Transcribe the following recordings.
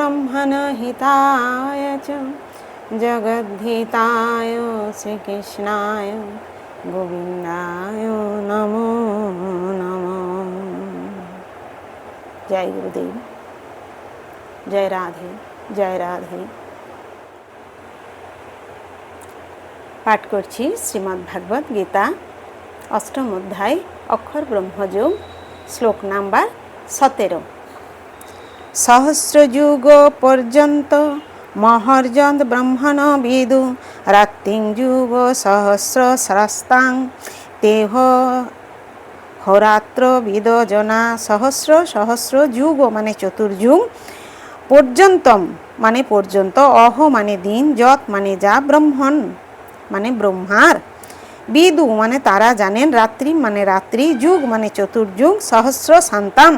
ब्रह्मणहिताय च जगद्धिताय श्रीकृष्णाय गोविन्दाय नमो नमः জয় গুরুদেব জয় রাধে জয় রাধে পাঠ করছি শ্রীমদ্ ভাগবত গীতা অষ্টম অধ্যায় অক্ষর ব্রহ্মযোগ শ্লোক নাম্বার সতেরো সহস্রযুগ পর্যন্ত মহর্যন্ত ব্রহ্মণ বিদু যুগ সহস্র সহস্রাস্তাং দেহ হরাত্র বিদজনা সহস্র সহস্র যুগ মানে চতুর্যুগ পর্যন্তম মানে পর্যন্ত অহ মানে দিন যত মানে যা ব্রহ্মণ মানে ব্রহ্মার বিদু মানে তারা জানেন, রাত্রি মানে রাত্রি, যুগ মানে চতুর্যুগ, সহস্র শান্তাম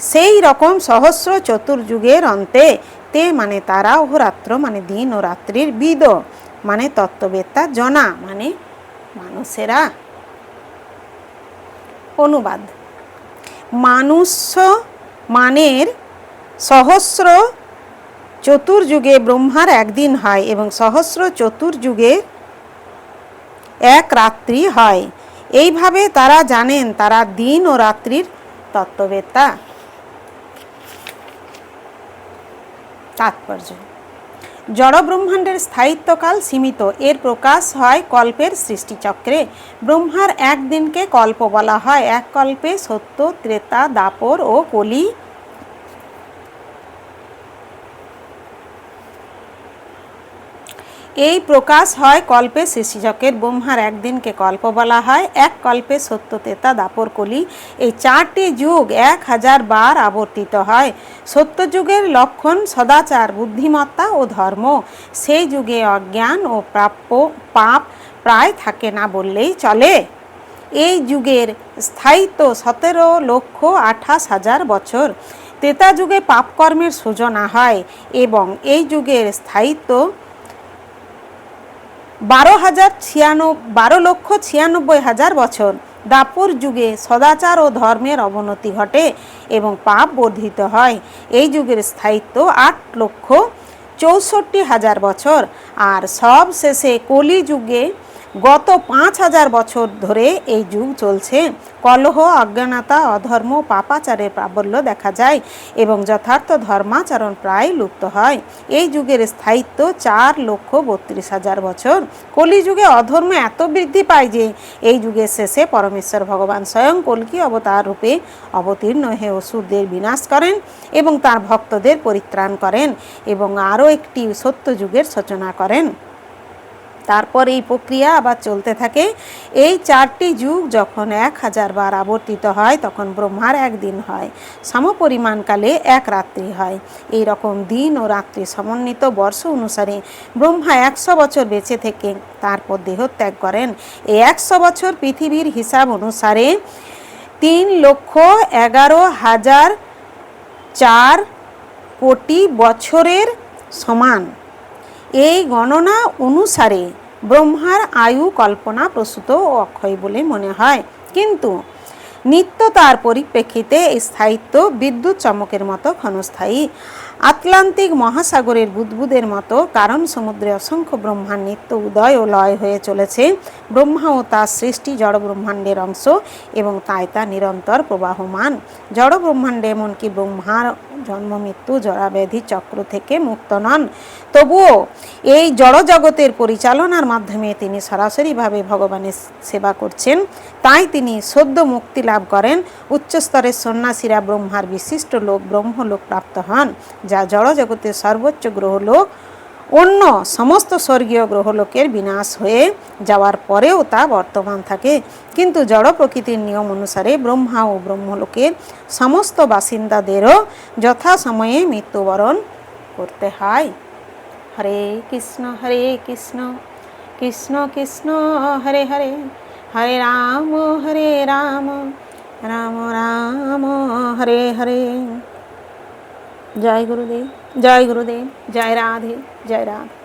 সেই রকম সহস্র চতুর্যুগের অন্তে তে মানে তারা ও রাত্র মানে দিন ও রাত্রির বিদ। মানে তত্ত্ববেত্তা জনা মানে মানুষেরা। অনুবাদ। মানুষ মানের সহস্র চতুর্যুগে ব্রহ্মার একদিন হয় এবং সহস্র চতুর্যুগে এক রাত্রি হয়। এইভাবে তারা জানেন তারা দিন ও রাত্রির তত্ত্ববেত্তা। তাৎপর্য। জড় ব্রহ্মাণ্ডের স্থায়িত্বকাল সীমিত। এর প্রকাশ হয় কল্পের সৃষ্টিচক্রে। ব্রহ্মার একদিনকে কল্প বলা হয়। এক কল্পে সত্য, ত্রেতা, দাপর ও কলি এই প্রকাশ হয় কল্পে শিশিচকের ব্রহ্মার একদিনকে কল্প বলা হয়, এক কল্পে সত্যতেতা দাপর কলি। এই চারটি যুগ এক হাজার বার আবর্তিত হয়। সত্যযুগের লক্ষণ সদাচার, বুদ্ধিমত্তা ও ধর্ম। সেই যুগে অজ্ঞান ও প্রাপ্য পাপ প্রায় থাকে না বললেই চলে। এই যুগের স্থায়িত্ব সতেরো লক্ষ আঠাশ হাজার বছর। তেতা যুগে পাপকর্মের সূচনা হয় এবং এই যুগের স্থায়িত্ব বারো হাজার ছিয়ানব্বই, বারো লক্ষ ছিয়ানব্বই হাজার বছর। দাপুর যুগে সদাচার ও ধর্মের অবনতি ঘটে এবং পাপ বর্ধিত হয়। এই যুগের স্থায়িত্ব আট লক্ষ চৌষট্টি হাজার বছর। আর সব শেষে কলি যুগে গত পাঁচ হাজার বছর ধরে এই যুগ চলছে। কলহ, অজ্ঞানতা, অধর্ম পাপাচারের প্রাবল্য দেখা যায় এবং যথার্থ ধর্মাচরণ প্রায় লুপ্ত হয়। এই যুগের স্থায়িত্ব চার লক্ষ বত্রিশ হাজার বছর। কলিযুগে অধর্ম এত বৃদ্ধি পায় যে এই যুগের শেষে পরমেশ্বর ভগবান স্বয়ং কলকি অবতার রূপে অবতীর্ণ হয়ে অসুরদের বিনাশ করেন এবং তার ভক্তদের পরিত্রাণ করেন এবং আরও একটি সত্য যুগের সূচনা করেন। তারপর এই প্রক্রিয়া আবার চলতে থাকে। এই চারটি যুগ যখন এক হাজার বার আবর্তিত হয়, তখন ব্রহ্মার একদিন হয়। সমপরিমাণকালে এক রাত্রি হয়। এই রকম দিন ও রাত্রি সমন্বিত বর্ষ অনুসারে ব্রহ্মা একশো বছর বেঁচে থেকে তারপর দেহত্যাগ করেন। এই একশো বছর পৃথিবীর হিসাব অনুসারে তিন লক্ষ এগারো হাজার চার কোটি বছরের সমান। এই গণনা অনুসারে ব্রহ্মার আয়ু কল্পনা প্রসূত ও অক্ষয় বলে মনে হয়। কিন্তু নিত্যতার পরিপ্রেক্ষিতে স্থায়িত্ব বিদ্যুৎ চমকের মতো ক্ষণস্থায়ী। আটলান্টিক মহাসাগরের বুদবুদের মতো কারণ সমুদ্রে অসংখ্য ব্রহ্মার নিত্য উদয় ও লয় হয়ে চলেছে। ব্রহ্মা ও তার সৃষ্টি জড় ব্রহ্মাণ্ডের অংশ এবং তাই তা নিরন্তর প্রবাহমান। জড় ব্রহ্মাণ্ডে এমনকি ব্রহ্মার জন্ম, মৃত্যু, জরাব্যাধি চক্র থেকে মুক্ত নন। তবুও এই জড় জগতের পরিচালনার মাধ্যমে তিনি সরাসরিভাবে ভগবানের সেবা করছেন। তাই তিনি সদ্য মুক্তি লাভ করেন। উচ্চস্তরের সন্ন্যাসীরা ব্রহ্মার বিশিষ্ট লোক, ব্রহ্মলোক প্রাপ্ত হন, যা জড় জগতের সর্বোচ্চ গ্রহলোক, অন্য সমস্ত স্বর্গীয় গ্রহলোকের বিনাশ হয়ে যাওয়ার পরেও তা বর্তমান থাকে। কিন্তু জড় প্রকৃতির নিয়ম অনুসারে ব্রহ্মা ও ব্রহ্মলোকের সমস্ত বাসিন্দাদেরও যথাসময়ে মৃত্যুবরণ করতে হয়। হরে কৃষ্ণ হরে কৃষ্ণ কৃষ্ণ কৃষ্ণ, হরে হরে হরে রাম হরে রাম। রাম রাম হরে হরে। জয় গুরুদেব জয় গুরুদেব জয় রাধে জয় রাধে।